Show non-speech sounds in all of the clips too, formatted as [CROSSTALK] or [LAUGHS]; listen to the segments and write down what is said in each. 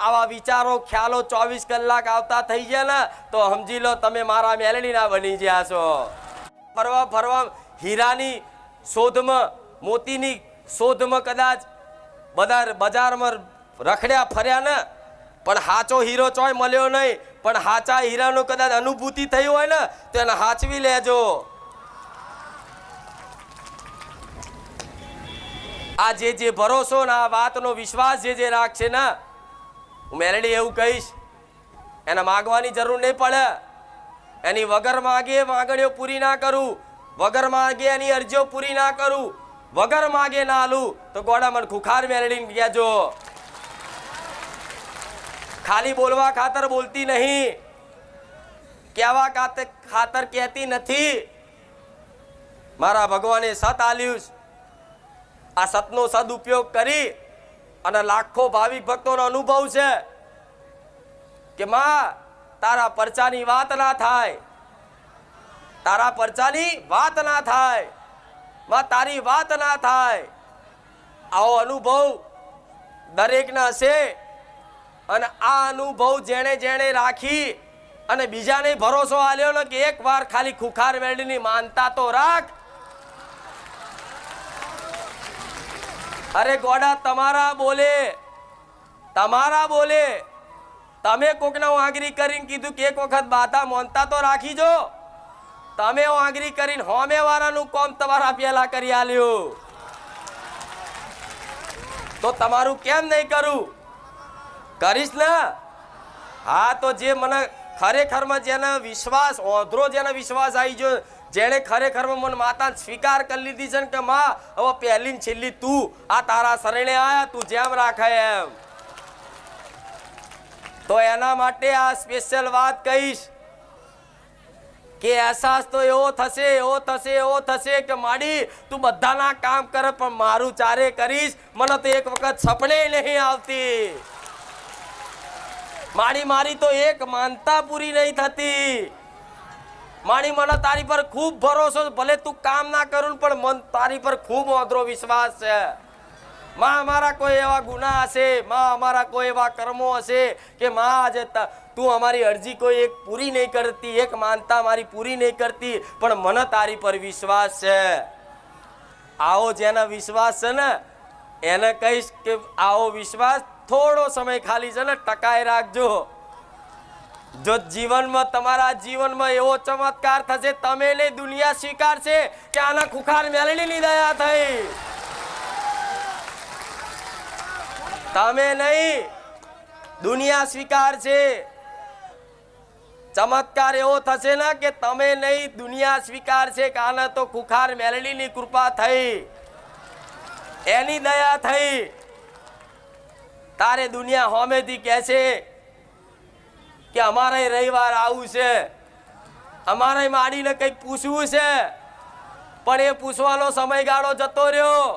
આવા વિચારો, ખ્યાલો ચોવીસ કલાક આવતા થઈ ગયા ને, તો સમજી લો તમે મારા મેલડીના બની ગયા છો. ફરવા ફરવા, હીરાની શોધમાં, મોતીની શોધમાં કદાચ બધા બજારમાં રખડ્યા, ફર્યા ને, પણ હાચો હીરો ચોય મળ્યો નહીં, પણ હાચા હીરાનો કદાચ અનુભૂતિ થઈ હોય ને, તો એને હાચવી લેજો. આ જે જે ભરોસો ને આ વાતનો વિશ્વાસ જે જે રાખશે ને હું મેલડી એવું કહીશ, એને માગવાની જરૂર નહીં પડે. એની વગર માગે માગણીઓ પૂરી ના કરું, વગર માગે એની અરજીઓ પૂરી ના કરું, વગર માગે ના આલું, તો ગોડા મને ખુખાર મેલડીને કહેજો. ખાલી બોલવા ખાતર બોલતી નહીં. કહેવા ખાતર કહેતી નથી. મારા ભગવાને સત આલ્યું આ સતનો સદુપયોગ કરી અને લાખો ભાવિક ભક્તોનો અનુભવ છે કે માં, તારા પરચાની વાત ના થાય. તારા પરચાની વાત ના થાય. માં, તારી વાત ના થાય. આવો અનુભવ દરેકના હશે. અને આ અનુભવ જેણે જેણે રાખી અને બીજાને ભરોસો આલ્યો ને કે એક વાર ખાલી ખુખાર મેળીની માનતા તો રાખ. અરે ગોડા, તમારા બોલે. તમારા બોલે. તમે કોકના આંગરી કરીને કીધું કે એક વખત બાધા મોનતા તો રાખી જો. તમે આંગરી કરીને હોમે વાળાનું કોમ તમારા પેલા કરી આલ્યું. તો તમારું કેમ નહીં કરું? કરીશ ને? હા, તો જે મને ખરેખરમાં જેને વિશ્વાસ, ઓધરો જેને વિશ્વાસ આવી ગયો જેણે ખરેખરમાં મને માતા સ્વીકાર કરી લીધી છે ને કે માં, હવે પહેલી ને છેલ્લી તું, આ તારા શરણે આયા, તું જેમ રાખે એમ. તો એના માટે આ સ્પેશિયલ વાત કહીશ કે અહેસાસ તો એવો થશે એવો થશે એવો થશે કે માડી, તું બધાના કામ કરે, પણ મારું ચારે કરીશ. મને તો એક વખત સપને નહીં આવતી. માડી, મારી તો એક માનતા પૂરી નહીં થતી. માડી મને, તારી પર ખૂબ ભરોસો ભલે તું કામ ના કરું પણ મન તારી પર ખૂબ ઓધરો વિશ્વાસ છે. માં અમારા કોઈ એવા ગુના હશે? માં અમારા કોઈ એવા કર્મો હશે કે માં આજે તું અમારી અરજી કોઈ એક પૂરી નહીં કરતી, એક માનતા મારી પૂરી નહીં કરતી, પણ મને તારી પર વિશ્વાસ છે. આવો જેના વિશ્વાસ છે ને, એને કહીશ કે આવો વિશ્વાસ થોડો સમય ખાલી છે ને, ટકાઈ રાખજો. જો જીવનમાં તમારા જીવનમાં એવો ચમત્કાર થશે તમે નહીં દુનિયા સ્વીકારશે કે આના ખુખાર મેલડીની દયા થઈ. તમે નહીં, દુનિયા સ્વીકારશે. ચમત્કાર એવો થશે ને કે તમે નહીં, દુનિયા સ્વીકારશે કે આના તો ખુખાર મેલડીની કૃપા થઈ. એની દયા થઈ. તારે દુનિયા હોમેથી કહે છે કે અમારે રવિવાર આવું છે. અમારે માડીને કંઈક પૂછવું છે. પણ એ પૂછવાનો સમયગાળો જતો રહ્યો.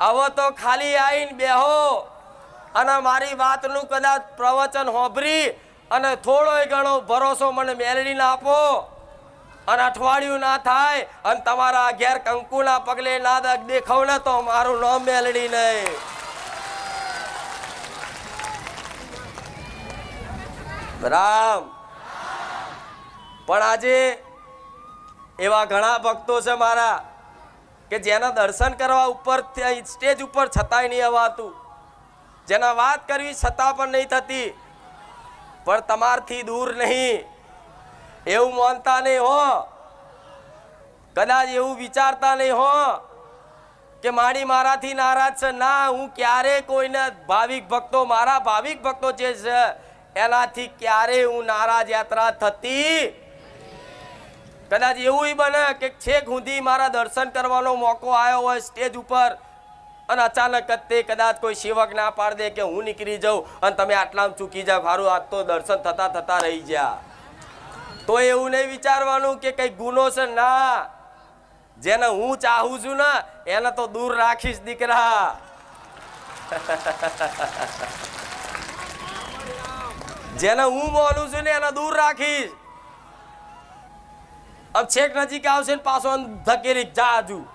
હવે તો ખાલી આવીને બેહો અને મારી વાતનું કદાચ પ્રવચન હોભરી અને થોડો ઘણો ભરોસો મને મેળવીને આપો. અને અઠવાડિયું ના થાય અને તમારા ઘેર કંકુના પગલે ના દેખાવ ને તો મારું નામ મેળવી નહીં રામ. પણ આજે એવા ઘણા ભક્તો છે મારા કે જેના દર્શન કરવા ઉપર સ્ટેજ ઉપર છતાંય નહીં અવાતું. જેના વાત કરવી છતાં પણ નહીં થતી. પણ તમારથી દૂર નહીં. એવું માનતા નહીં હો. કદાચ એવું વિચારતા નહીં હો કે મારી મારાથી નારાજ છે. ના, હું ક્યારે કોઈને ભાવિક ભક્તો, મારા ભાવિક ભક્તો જે છે એનાથી ક્યારે હું નારાજ યાત્રા થતી કદાચ એવું બને કે છેક સુધી મારા દર્શન કરવાનો મોકો આવ્યો હોય સ્ટેજ ઉપર અને અચાનક જ તે કદાચ કોઈ સેવક ના પાડ દે કે હું નીકળી જાઉં અને તમે આટલામાં ચૂકી જાઓ. મારું આજ તો દર્શન થતા થતા રહી ગયા. તો એવું નહીં વિચારવાનું કે કંઈ ગુનો છે? ના. જેને હું ચાહું છું ને, એને તો દૂર રાખીશ દીકરા. [LAUGHS] જેને હું બોલું છું ને એને દૂર રાખીશ. अब છેક નજીક આવશે ને પાછો ધકેલી જા હજુ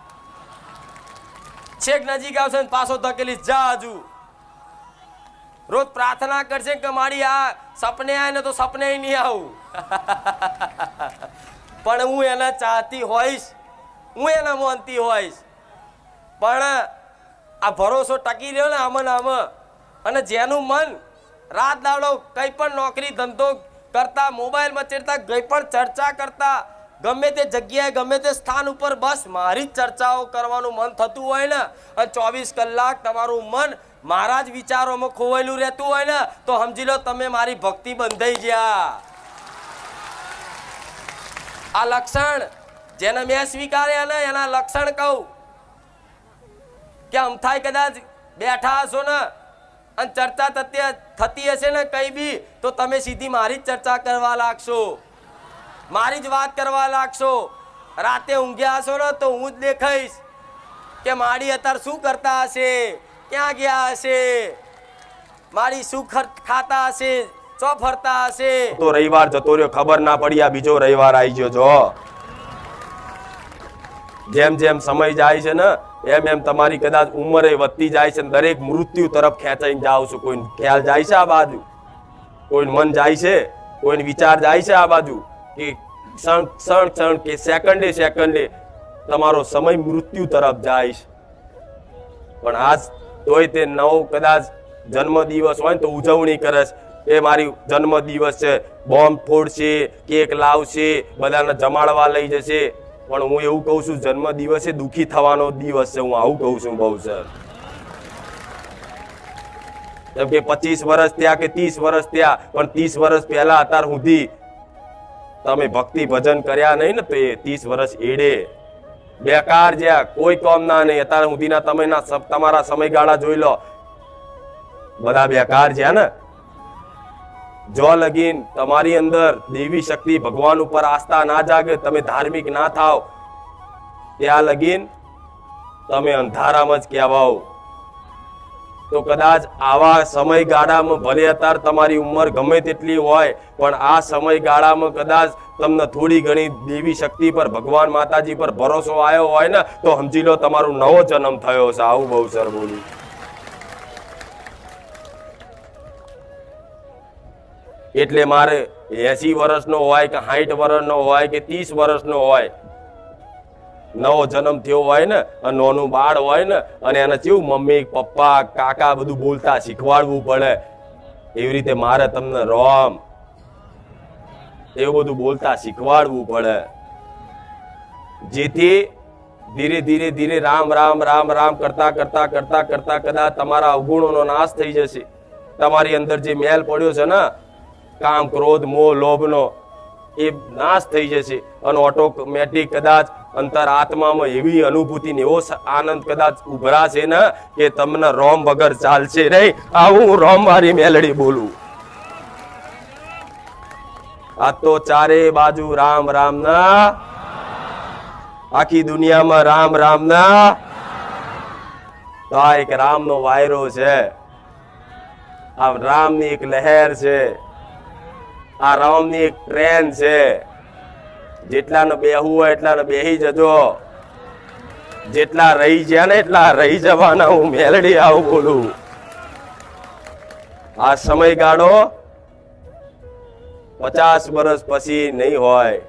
છેક નજીક આવશે ને પાછો ધકેલી જા હજુ રોજ પ્રાર્થના કરશે કે મારી આ સપને આવે ને તો સપને નહીં આવું. [LAUGHS] પણ હું એને ચાહતી હોઈશ. હું એને માનતી હોઈશ. પણ આ ભરોસો ટકી રહ્યો ને આમાં ને આમાં. અને જેનું મન રાત દાડો કંઈ પણ નોકરી, ધંધો કરતા મોબાઈલ મચેડતા કંઈ પણ ચર્ચા કરતા, ગમે તે જગ્યાએ, ગમે તે સ્થાન ઉપર બસ, મારી જ ચર્ચાઓ કરવાનું મન થતું હોય ને, અને ચોવીસ કલાક તમારું મન મારા જ વિચારોમાં ખોવાયેલું રહેતું હોય ને, તો સમજી લો તમે મારી ભક્તિ બંધાઈ ગયા. આ લક્ષણ જેને મેં સ્વીકાર્યા ને, એના લક્ષણ કહું. કે અમથાય કદાચ બેઠા હશો ને અને ચર્ચા થતી થતી હશે ને કઈ બી, તો તમે સીધી મારી જ ચર્ચા કરવા લાગશો. મારી જ વાત કરવા લાગશો. રાતે ઊંઘ્યા હશો ને તો હું જ દેખાઈશ કે મારી અત્યારે શું કરતા હશે, ક્યાં ગયા હશે? મારી શું ખાતા હશે, ચો ફરતા હશે? તો રવિવાર જતો રહ્યો, ખબર ના પડી આ બીજો રવિવાર આવી ગયો જો. જેમ જેમ સમય જાય છે ને એમ એમ, તમારી કદાચ ઉંમરે વધતી જાય છે દરેક મૃત્યુ તરફ ખેંચાઈને જાઓ છું. કોઈ ખ્યાલ જાય છે આ બાજુ? કોઈ મન જાય છે? કોઈ વિચાર જાય છે આ બાજુ? કે ક્ષણ ક્ષણ ક્ષણ કે સેકન્ડે સેકન્ડે તમારો સમય મૃત્યુ તરફ જાય છે. પણ આજ તોય તે નવો કદાચ જન્મ દિવસ હોય ને તો ઉજવણી કરે છે. એ મારી જન્મ દિવસ છે. બોમ્બ ફોડશે, કેક લાવશે, બધાને જમાડવા લઈ જશે. પણ હું એવું કહું છું જન્મ દિવસે દુખી થવાનો દિવસ છે, હું આવું કહું છું બહુ, સર. જેમ કે પચીસ વર્ષ થયા કે ત્રીસ વર્ષ થયા, પણ ત્રીસ વર્ષ પહેલા અત્યાર સુધી તમે ભક્તિ ભજન કર્યા નહીં ને તો એ ત્રીસ વર્ષ એડે. બેકાર જ્યાં કોઈ કામ ના નહીં. અત્યાર સુધીના તમે તમારા સમયગાળા જોઈ લો. બધા બેકાર જ્યાં ને? જો લગીન તમારી અંદર દેવી શક્તિ ભગવાન ઉપર આસ્થા ના જાગે, તમે ધાર્મિક ના થાવ, ત્યાં લગીન તમે અંધારામાં જ કહેવાઓ. તો કદાચ આવા સમયગાળામાં ભલે અત્યારે તમારી ઉંમર ગમે તેટલી હોય, પણ આ સમયગાળામાં કદાચ તમને થોડી ઘણી દેવી શક્તિ પર, ભગવાન માતાજી પર ભરોસો આવ્યો હોય ને, તો સમજી લો, તમારો નવો જન્મ થયો છે. આવું બહુ સર બોલું. એટલે મારે એસી વર્ષનો હોય કે સાઠ વર્ષનો હોય કે ત્રીસ વર્ષનો હોય, નવો જન્મ થયો હોય ને અને નોનું બાળ હોય ને, અને એને કેવું મમ્મી, પપ્પા, કાકા બધું બોલતા શીખવાડવું પડે, એવી રીતે મારે તમને રોમ એવું બધું બોલતા શીખવાડવું પડે. જેથી ધીરે ધીરે ધીરે રામ રામ રામ રામ કરતા કરતા કરતા કરતા કદાચ તમારા અવગુણોનો નાશ થઈ જશે. તમારી અંદર જે મેલ પડ્યો છે ને કામ, ક્રોધ, મોહ, લોભનો એ નાશ થઈ જશે. અને ઓટોમેટિક કદાચ અંતર આત્મામાં એવી અનુભૂતિ ને એવો આનંદ કદાચ ઉભરાશે ને કે તમને રોમ વગર ચાલશે નહીં. આવું રોમ મારી મેલડી બોલું. આ તો ચારે બાજુ રામ રામ ના. આખી દુનિયામાં રામ રામ ના. તો આ એક રામનો વાયરો છે. આ રામની એક લહેર છે. આ રામની એક ટ્રેન છે. જેટલાને બેહવું હોય એટલાને બેહી જજો. જેટલા રહી ગયા ને એટલા રહી જવાના હું મેલડી આવું બોલું. આ સમયગાળો પચાસ વર્ષ પછી નહીં હોય.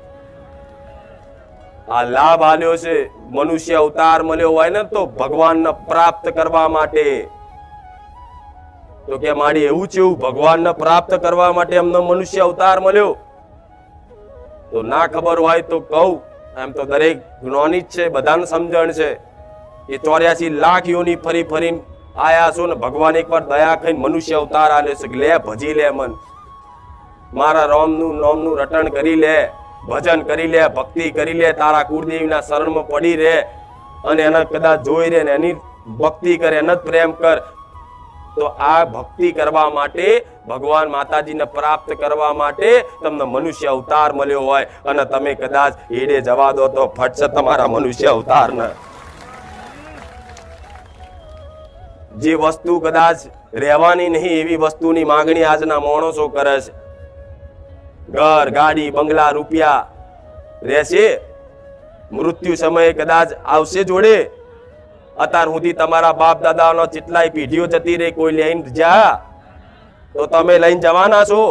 આ લાભ આલ્યો છે. મનુષ્ય અવતાર મળ્યો હોય ને તો ભગવાનને પ્રાપ્ત કરવા માટે. તો કે મારી એવું છે, એવું ભગવાનને પ્રાપ્ત કરવા માટે એમનો મનુષ્ય અવતાર મળ્યો. તો ના ખબર હોય તો કહું. એમ તો દરેક જ્ઞાની જ છે, બધાને સમજણ છે. એ ચોર્યાસી લાખ યોની ફરી ફરીને આયા છો ને ભગવાન એકવાર દયા ખાઈને મનુષ્ય અવતાર આલે છે. લે, ભજી લે મન. મારા રોમનું, નોમનું રટણ કરી લે, ભજન કરી લે, ભક્તિ કરી લે, તારા કુળદેવીના શરણમાં પડી રહે અને એના કદાચ જોઈ રહે ને એની ભક્તિ કરે, એને જ પ્રેમ કર. તો આ ભક્તિ કરવા માટે, ભગવાન માતાજીને પ્રાપ્ત કરવા માટે તમને મનુષ્ય અવતાર મળ્યો હોય અને તમે કદાચ હેડે જવા દો તો ફટશે તમારા મનુષ્ય અવતારને. જે વસ્તુ કદાચ રહેવાની નહીં, એવી વસ્તુની માંગણી આજના માણસો કરે છે. ઘર, ગાડી, બંગલા, રૂપિયા રહેશે. મૃત્યુ સમયે કદાચ આવશે જોડે. અત્યાર સુધી તમારા બાપ દાદાનો જેટલાય પેઢીઓ જતી રહી, કોઈ લઈને જા. તો તમે લઈને જવાના છો.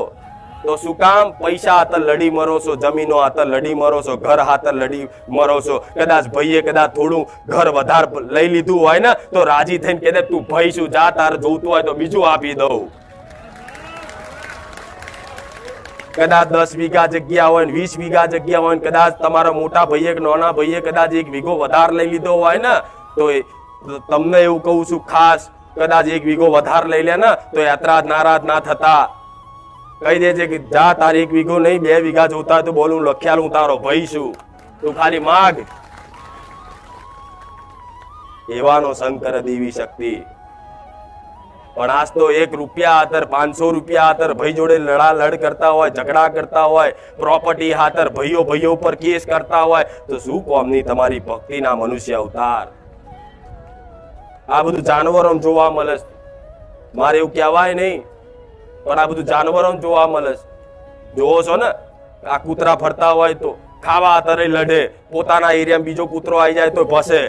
તો શું કામ? પૈસા હાથર લડી મરો છો, જમીનો હાથર લડી મરો છો, ઘર હાથર લડી મરો છો. કદાચ ભાઈએ કદાચ થોડું ઘર વધારે લઈ લીધું હોય ને, તો રાજી થઈને કે તું ભાઈ શું જા, તારે જોતું હોય તો બીજું આપી દઉં. કદાચ દસ વીઘા જગ્યા હોય વીસ વીઘા જગ્યા હોય કદાચ તમારા મોટા ભાઈએ નાના ભાઈએ કદાચ એક વીઘો વધારે લઈ લીધો હોય ને તો તમને એવું કહું છું, ખાસ કદાચ એક વીઘો વધારે લઈ લે ને, તો યાત્રા નારાજ ના થતા. કહી દેજે કે, જા તારે એક વીઘો નહીં, બે વીઘા જોતા તો બોલું લખ્યાલ હું તારો ભાઈ છું. તું ખાલી માગ. એવાનો શંકર દેવી શક્તિ. પણ આજ તો એક રૂપિયા આતર પાંચસો રૂપિયા આતર ભાઈ જોડે લડા લડ કરતા હોય, ઝઘડા કરતા હોય પ્રોપર્ટી હાતર ભાઈઓ ભાઈઓ ઉપર કેસ કરતા હોય, તો શું કોમની તમારી ભક્તિના મનુષ્ય અવતાર? આ બધું જાનવરો જોવા મળે છે. મારે એવું કહેવાય નહીં, પણ આ બધું જાનવરો જોવા મળે છે. જોવો છો ને, આ કૂતરા ફરતા હોય તો ખાવા હાતરે લડે, પોતાના એરિયામાં બીજો કૂતરો આવી જાય તો ભસે.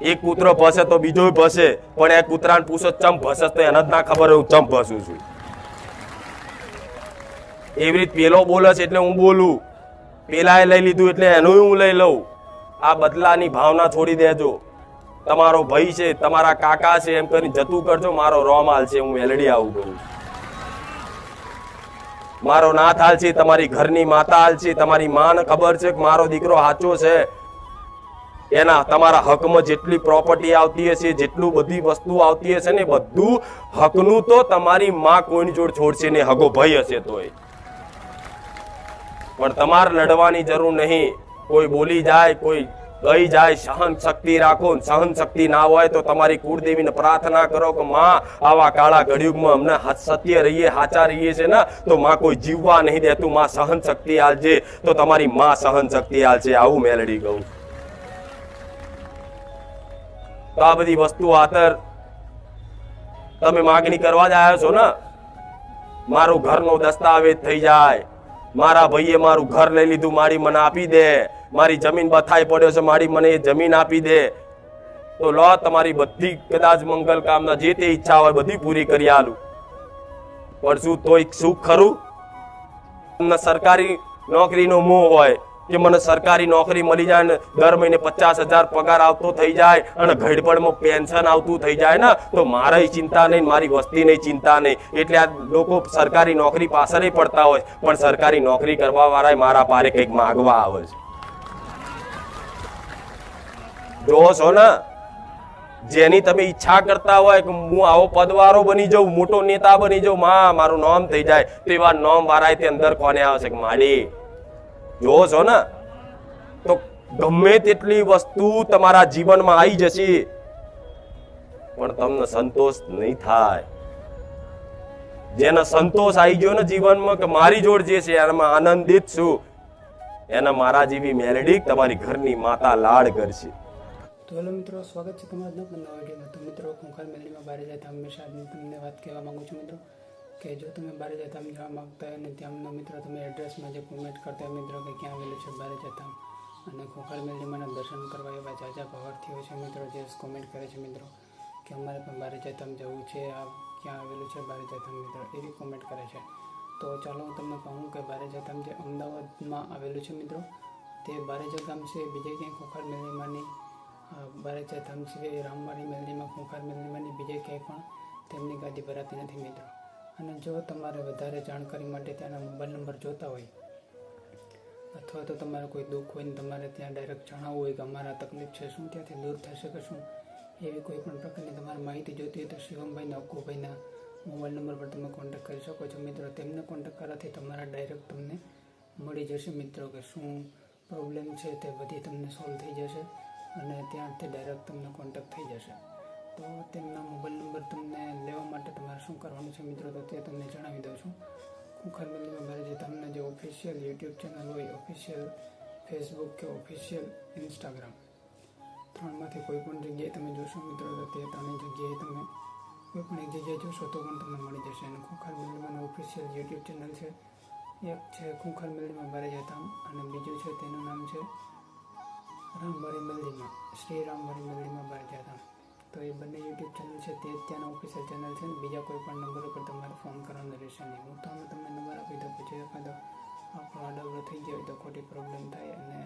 એક કૂતરો ભસે તો બીજો ભસે, પણ એ કૂતરાને પૂછો ચમ ભસે તો એને જ ના ખબર હું ચમ ભસું છું. એવી રીત પેલો બોલે છે એટલે હું બોલું. પેલાએ લઈ લીધું એટલે એનું હું લઈ લઉં. આ બદલાની ભાવના છોડી દેજો. તમારો ભાઈ છે, તમારા કાકા છે, એમ કરીને જતું કરજો, મારો રોમાલ છે, હું મેલડી આવું કહું. મારો નાથ હાલ છે, તમારી ઘરની માતા હાલ છે, તમારી માને ખબર છે કે મારો દીકરો સાચો છે? એના તમારા હકમાં જેટલી પ્રોપર્ટી આવતી હશે, જેટલું બધી વસ્તુ આવતી હશે ને બધું, હકનું તો તમારી માં કોઈની જોડ છોડશે ને હગો ભય હશે તોય. પણ તમારે લડવાની જરૂર નહીં. કોઈ બોલી જાય, કોઈ ગઈ જાય, સહન શક્તિ રાખો સહન શક્તિ ના હોય તો તમારી કુળદેવીને પ્રાર્થના કરો કે માં, આવા કાળા ઘડિયુગમાં અમને સત્ય રહીએ સાચા રહીએ છે ને, તો માં કોઈ જીવવા નહીં દેતું માં સહન શક્તિ આલજે, તો તમારી માં સહન શક્તિ આલશે આવું મેલડી કહું તો આ બધી વસ્તુ આતર તમે માગણી કરવા જ આવ્યા છો ને? મારું ઘરનો દસ્તાવેજ થઈ જાય. મારા ભાઈએ મારું ઘર લઈ લીધું, મારી મને આપી દે. મારી જમીન બથાઈ પડ્યો છે, મારી મને એ જમીન આપી દે. તો લો, તમારી બધી કદાચ મંગલ કામના જે તે ઈચ્છા હોય બધી પૂરી કરી આલું. પણ શું તોય સુખ ખરું? સરકારી નોકરીનો મોહ હોય કે મને સરકારી નોકરી મળી જાય ને દર મહિને પચાસ હજાર પગાર આવતો થઈ જાય અને ઘડપણમાં પેન્શન આવતું થઈ જાય ને, તો મારી ચિંતા નહીં, મારી વસ્તીની ચિંતા નહીં. એટલે આ લોકો સરકારી નોકરી પાછળ પડતા હોય, પણ સરકારી નોકરી કરવા વાળા મારા પારે કંઈક માગવા આવે છે. જોવો છો ને? જેની તમે ઈચ્છા કરતા હોય કે હું આવો પદવારો બની જાઉં, મોટો નેતા બની જાઉં, માં, મારું નામ થઈ જાય, તો એવા નામ વાળા તે અંદર કોને આવશે કે માડી જોવો છો ને? તો ગમે તેટલી વસ્તુ તમારા જીવનમાં આવી જશે, પણ તમને સંતોષ નહીં થાય. જેને સંતોષ આવી ગયો ને જીવનમાં કે મારી જોડ જે છે એમાં આનંદિત છું. એને મારા જેવી મેલેડી તમારી ઘરની માતા લાડ કરશે. તો હેલો મિત્રો, સ્વાગત છે તમારા નવા નવા વિડીયોમાં. તો મિત્રો ખુંખાર મેલડીમાં બારે જતા હંમેશા આજની તમને વાત કહેવા માગું છું મિત્રો, કે જો તમે બારે જતા જવા માગતા હોય અને ત્યાંનો મિત્રો તમે એડ્રેસમાં જે કોમેન્ટ કરતા હોય મિત્રો, કે ક્યાં આવેલું છે બારે જતા અને ખોખાર મેલડીમાંના દર્શન કરવા એવા જાજા ભાવાર્થીઓ છે મિત્રો, જે કોમેન્ટ કરે છે મિત્રો, કે અમારે પણ બારે જતા જવું છે, આ ક્યાં આવેલું છે બારે જતા મિત્રો, એવી કોમેન્ટ કરે છે. તો ચાલો હું તમને કહું કે બારે જતામ જે અમદાવાદમાં આવેલું છે મિત્રો, તે બારેજા ગામ છે, બીજે ક્યાંય ખોખાર મેલડીમાંની બારેજા છે સિવાય રામવાડી મેલડીમાં ખોખાર મેલનીમાંની બીજે ક્યાંય પણ તેમની ગાદી ભરાતી નથી મિત્રો. અને જો તમારે વધારે જાણકારી માટે ત્યાંના મોબાઈલ નંબર જોતા હોય, અથવા તો તમારે કોઈ દુઃખ હોય ને તમારે ત્યાં ડાયરેક્ટ જણાવવું હોય કે અમારા તકલીફ છે, શું ત્યાંથી દૂર થશે કે શું, એવી કોઈ પણ પ્રકારની તમારે માહિતી જોતી હોય તો શિવમભાઈના, અક્કુભાઈના મોબાઈલ નંબર પર તમે કોન્ટેક્ટ કરી શકો છો મિત્રો. તેમને કોન્ટેક્ટ કરવાથી તમારા ડાયરેક્ટ તમને મળી જશે મિત્રો કે શું પ્રોબ્લેમ છે તે બધી તમને સોલ્વ થઈ જશે. અને ત્યાંથી ડાયરેક્ટ તમને કોન્ટેક્ટ થઈ જશે. તો તેમના મોબાઈલ નંબર તમને લેવા માટે તમારે શું કરવાનું છે મિત્રો? તો તે તમને જણાવી દઉં છું. ખુખાર મેલડીમાં મારે જે તમને જે ઓફિશિયલ યુટ્યુબ ચેનલ હોય ઓફિશિયલ ફેસબુક કે ઓફિશિયલ ઇન્સ્ટાગ્રામ ત્રણમાંથી કોઈ પણ જગ્યાએ તમે જોશો મિત્રો, તો તે ત્રણેય જગ્યાએ તમે કોઈ પણ એક જગ્યાએ જોશો તો પણ તમને મળી જશે. અને ખુખાર મેલડીમાં ઓફિશિયલ યુટ્યુબ ચેનલ છે. એક છે ખુખાર મેલડીમાં બારે જતા. અને બીજું છે તેનું નામ છે રામવારી મંદિરમાં, શ્રી રામવારી મંદિરમાં બારે હતા. તો એ બંને યુટ્યુબ ચેનલ છે, તે ત્યાંના ઓફિસિયલ ચેનલ છે ને બીજા કોઈ પણ નંબર ઉપર તમારે ફોન કરવાનો રહેશે નહીં. હું તો અમે તમને નંબર આપી દઉં, પછી એકાદો આપણો આડવડો થઈ ગયો તો ખોટી પ્રોબ્લેમ થાય અને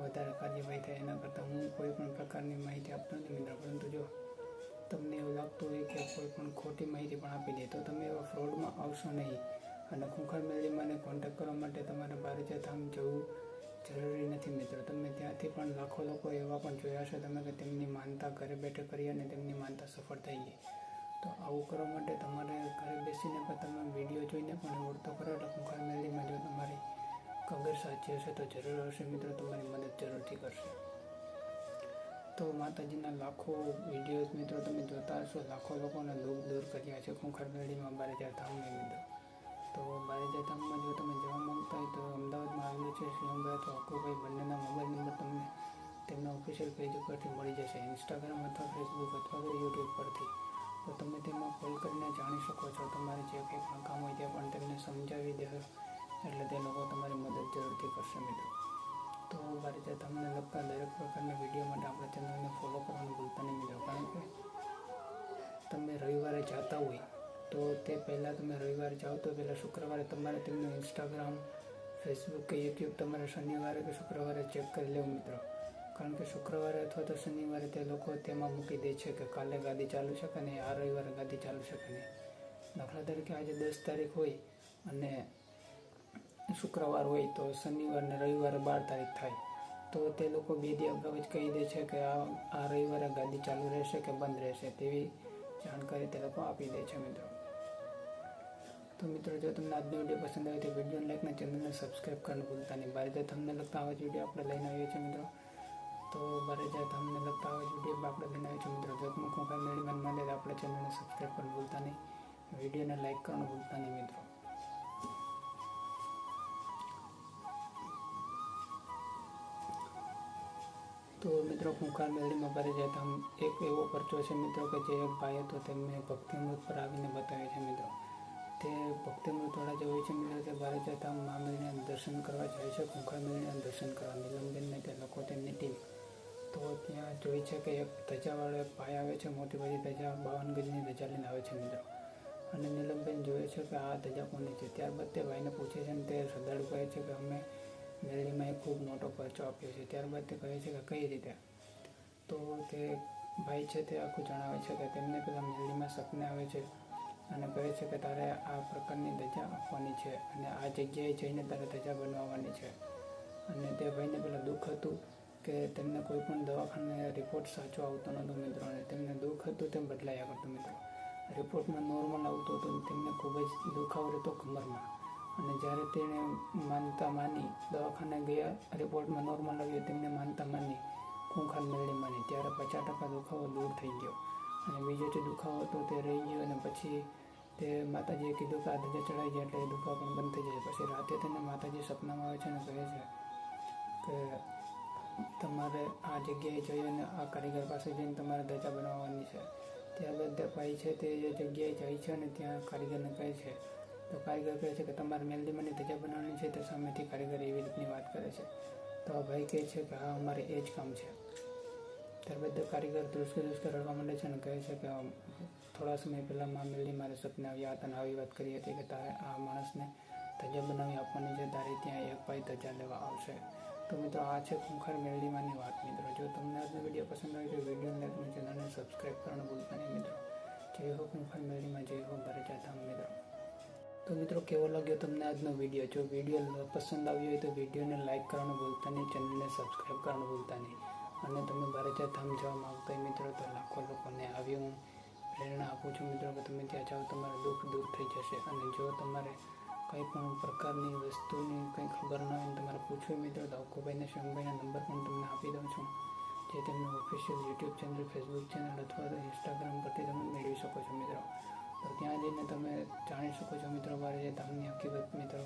વધારે કાર્યવાહી થાય એના કરતાં હું કોઈ પણ પ્રકારની માહિતી આપતો નથી મિત્રો. પરંતુ જો તમને એવું લાગતું હોય કે કોઈ પણ ખોટી માહિતી પણ આપી દે, તો તમે એવા ફ્રોડમાં આવશો નહીં. અને ખુંખાર મેળીમાંને કોન્ટેક્ટ કરવા માટે તમારે બારે ધામ જવું જરૂરી નથી મિત્રો. તમે ત્યાંથી પણ લાખો લોકો એવા પણ જોયા હશે તમે કે તેમની માનતા ઘરે બેઠે કરી અને તેમની માનતા સફળ થઈ ગઈ. તો આવું કરવા માટે તમારે ઘરે બેસીને પણ તમે વીડિયો જોઈને પણ ઓળતો કરો એટલે મેળીમાં જો તમારી કગર સાચી હશે તો જરૂર હશે મિત્રો, તમારી મદદ જરૂરથી કરશે. તો માતાજીના લાખો વિડીયોઝ મિત્રો તમે જોતા હશો, લાખો લોકોને દુઃખ દૂર કર્યા છે ખૂંખર મેળીમાં બારેજા નહીં મિત્રો. તો બારેજા ધામમાં જો તમે જવા માગતા હોય તો અમદાવાદમાં આવેલું છે શિવમભાઈ અથવા અકુભાઈ બંનેના મોબાઈલ નંબર તમને તેમના ઓફિશિયલ પેજ ઉપરથી મળી જશે. ઇન્સ્ટાગ્રામ અથવા ફેસબુક અથવા તો યુટ્યુબ પરથી. તો તમે તેમાં કોલ કરીને જાણી શકો છો. તમારે જે કંઈ પણ કામ હોય તે પણ તેમને સમજાવી દે. એટલે તે લોકો તમારી મદદ જરૂરથી કરશે મિત્રો. તો બારેજા તમને લગતા દરેક પ્રકારના વીડિયો માટે આપણા ચેનલને ફોલો કરવાનું ભૂલતા નહીં મિત્રો. કારણ કે તમે રવિવારે જતા હોય તો તે પહેલાં તમે રવિવારે જાઓ તો પહેલાં શુક્રવારે તમારે તેમનું ઇન્સ્ટાગ્રામ ફેસબુક કે યુટ્યુબ તમારે શનિવારે કે શુક્રવારે ચેક કરી લેવું મિત્રો. કારણ કે શુક્રવારે અથવા તો શનિવારે તે લોકો તેમાં મૂકી દે છે કે કાલે ગાદી ચાલુ છે કે નહીં, આ રવિવારે ગાદી ચાલુ છે કે નહીં. દાખલા તરીકે આજે દસ તારીખ હોય અને શુક્રવાર હોય તો શનિવાર ને રવિવારે બાર તારીખ થાય. તો તે લોકો બે દી અગાઉ જ કહી દે છે કે આ આ રવિવારે ગાદી ચાલુ રહેશે કે બંધ રહેશે તેવી જાણકારી તે લોકો આપી દે છે મિત્રો. તો મિત્રો, જો તમને આજનો વીડિયો પસંદ આવે તો વીડિયો લાઈક અને ચેનલને સબસ્ક્રાઈબ કરવાનું ભૂલતા નહીં. બારે જાય તમને લગતા આવા જ વીડિયો આપણે લઈને આવીએ છીએ મિત્રો. તો બારે જાય તમને લગતા આવા જ વીડિયો આપણે લઈને આવીએ છીએ મિત્રો. જો તમે ખોખા મેળવીમાં મળે તો આપણે ચેનલને સબસ્ક્રાઈબ કરવાનું ભૂલતા નહીં. વિડીયોને લાઈક કરવાનું ભૂલતા નહીં મિત્રો. તો મિત્રો કુંકાર મેળીમાં ભરી જાય તો આમ એક એવો પરચો છે મિત્રો કે જે એક ભાઈ હતો, તેમને ભક્તિમૃત પર આવીને બતાવે છે મિત્રો. તે ભક્તિમૃતવાળા જે હોય છે. મિત્રો તે બારે જતા મા મેળીને દર્શન કરવા જાય છે. ખુંખાર મેળીને દર્શન કરવા. મિલનબેનને તે લોકો તેમની ટીમ. તો ત્યાં જોઈ છે કે એક ધજાવાળો ભાઈ આવે છે. મોટી ભાઈ ધજા બાવન ગજની ધજા લઈને આવે છે મિત્રો. અને નીલમબેન જોવે છે કે આ ધજા કોની છે? ત્યારબાદ તે ભાઈને પૂછે છે અને તે શ્રદ્ધાળુ કહે છે કે અમે મેળીમાં એક ખૂબ મોટો ખર્ચો આપ્યો છે. ત્યારબાદ તે કહે છે કે કઈ રીતે? તો તે ભાઈ છે તે આખું જણાવે છે કે તેમને પેલા મેળીમાં સપને આવે છે. અને કહે છે કે તારે આ પ્રકારની ધજા આપવાની છે અને આ જગ્યાએ જઈને તારે ધજા બનાવવાની છે. અને તે ભાઈને પેલા દુઃખ હતું કે તેમને કોઈ પણ દવાખાને રિપોર્ટ સાચો આવતો નહોતો મિત્રો અને તેમને દુઃખ હતું તેમ બદલાયા કરતું મિત્રો. રિપોર્ટમાં નોર્મલ આવતું હતું તેમને ખૂબ જ દુખાવો રહેતો કમરમાં. અને જ્યારે તેણે માનતા માની દવાખાને ગયા રિપોર્ટમાં નોર્મલ આવ્યું, તેમને માનતા માની ખૂંખાર મેળવી માની ત્યારે પચાસ ટકા દુખાવો દૂર થઈ ગયો. અને બીજો જે દુખાવો હતો તે રહી ગયો અને પછી તે માતાજીએ કીધું કે આ ધજા ચડાઈ જાય એટલે એ દુખાવો પણ બંધ થઈ જાય. પછી રાતે તેને માતાજી સપનામાં આવે છે અને કહે છે કે તમારે આ જગ્યાએ જઈ અને આ કારીગર પાસે જઈને તમારે ધજા બનાવવાની છે. ત્યારબાદ તે ભાઈ છે તે એ જગ્યાએ જાય છે અને ત્યાં કારીગરને કહે છે. તો કારીગર કહે છે કે તમારે મેલડીમાંની ધજા બનાવવાની છે તો સામેથી કારીગર એવી રીતની વાત કરે છે. તો આ ભાઈ કહે છે કે હા, અમારે એ જ કામ છે. ત્યારબાદ કારીગર ધ્રુસકે ધ્રુસકે રડવા માંડે છે અને કહે છે કે થોડા સમય પહેલાં મા મેલડી મારે સપને આવ્યા હતા અને આવી વાત કરી હતી કે તારે આ માણસને ધજા બનાવી આપવાની છે, તારે ત્યાં એક ભાઈ ધજા લેવા આવશે. તો મિત્રો, આ છે ખુંખાર મેલડીમાંની વાત, મિત્રો. જો તમને આજનો વીડિયો પસંદ આવે તો વીડિયો લાઈક અને ચેનલને સબસ્ક્રાઈબ કરવાનું ભૂલતા નહીં, મિત્રો. જય હો ખુંખાર મેલડીમાં જય હો ભરજા ધામ મિત્રો. તો મિત્રો, કેવો લાગ્યો તમને આજનો વીડિયો? જો વીડિયો પસંદ આવ્યો હોય તો વિડીયોને લાઈક કરવાનું ભૂલતા નહીં ચેનલને સબસ્ક્રાઈબ કરવાનું ભૂલતા નહીં. અને તમે બારેજા ધામ જવા માગતા હોય, મિત્રો, તો લાખો લોકોને આવ્યું હું. પ્રેરણા આપું છું મિત્રો કે તમે ત્યાં જાઓ, તમારું દુઃખ દૂર થઈ જશે. અને જો તમારે કંઈ પણ પ્રકારની વસ્તુની કંઈ ખબર ન હોય તમારે પૂછવું મિત્રો, તો અક્કુભાઈને શિવભાઈના નંબર પણ તમને આપી દઉં છું. જે તેમનું official YouTube channel Facebook channel અથવા તો ઇન્સ્ટાગ્રામ પરથી તમે મેળવી શકો છો મિત્રો. તો ત્યાં જઈને તમે જાણી શકો છો મિત્રો મારે જે ધામની હકીકત મિત્રો.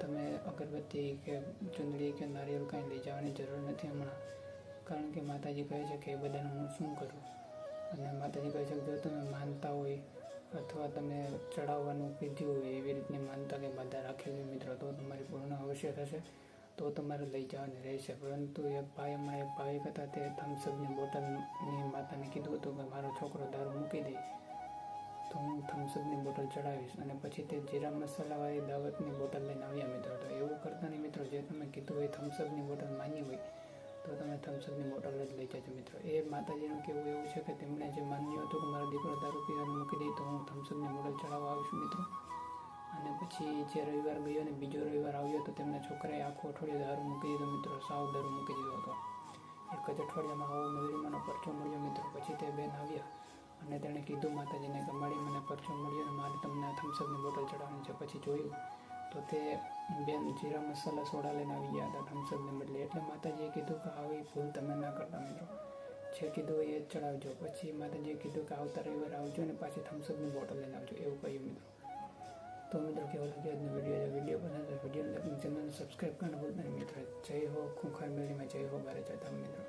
તમે અગરબત્તી કે ચુંદડી કે નારિયેળ કાંઈ લઈ જવાની જરૂર નથી હમણાં. કારણ કે માતાજી કહે છે કે એ બધાને હું શું કરું? અને માતાજી કહી શકો જો તમે માનતા હોય અથવા તમે ચડાવવાનું કીધું હોય એવી રીતની માનતા કે બાધા રાખેલી મિત્રો, તો તમારી પૂર્ણ અવશ્ય થશે. તો તમારે લઈ જવાની રહેશે. પરંતુ એક ભાઈ એક ભાઈ હતા, તે થમ્સઅપની બોટલની માતાને કીધું હતું કે મારો છોકરો દારૂ મૂકી દે. તો હું થમ્સઅપની બોટલ ચડાવીશ અને પછી તે જીરા મસાલાવાળી દાવતની બોટલ લઈને આવ્યા મિત્રો. તો એવું કરતા નહીં મિત્રો, જે તમે કીધું હોય થમ્સઅપની બોટલ માની હોય. તો તમે થમ્સઅપની બોટલ જ લઈ જજો મિત્રો. એ માતાજીનું કહેવું એવું છે કે તેમણે જે માન્યું હતું કે મારો દીકરો દારૂ પીવાનું મૂકી દે તો હું થમ્સઅપની બોટલ ચડાવવા આવીશું મિત્રો. અને પછી જે રવિવાર ગયો અને બીજો રવિવાર આવ્યો તો તેમના છોકરાએ આખો અઠવાડિયું દારૂ મૂકી દીધો મિત્રો. સાવ દારૂ મૂકી દીધો હતો. એક જ અઠવાડિયામાં આવો મેળવીમાંનો પરચો મળ્યો મિત્રો. પછી તે બેન આવ્યા અને તેણે કીધું, માતાજીને કે મળી મને પરચો મળ્યો અને મારે તમને થમ્સઅપની બોટલ ચડાવવાની છે. પછી જોયું તો તે બેન જીરા મસાલા સોડા લઈને આવી ગયા હતા થમ્સઅપને બદલે. એટલે માતાજીએ કીધું કે આવી ભૂલ તમે ના કરતા મિત્રો. જે કીધું એ જ ચડાવજો. પછી માતાજીએ કીધું કે આવતા રવિવાર આવજો અને પાછી થમ્સઅપની બોટલ લઈને આવજો. એવું કહ્યું મિત્રો. તો મિત્રો કેવો લાગ્યો આજનો વીડિયો વીડિયો પસંદ વીડિયો ચેનલને સબસ્ક્રાઈબ કરવાનું ભૂલતા નહીં મિત્રો. જય હો, ખૂંખાર મેળીમાં જય હો બારે જતા મિત્રો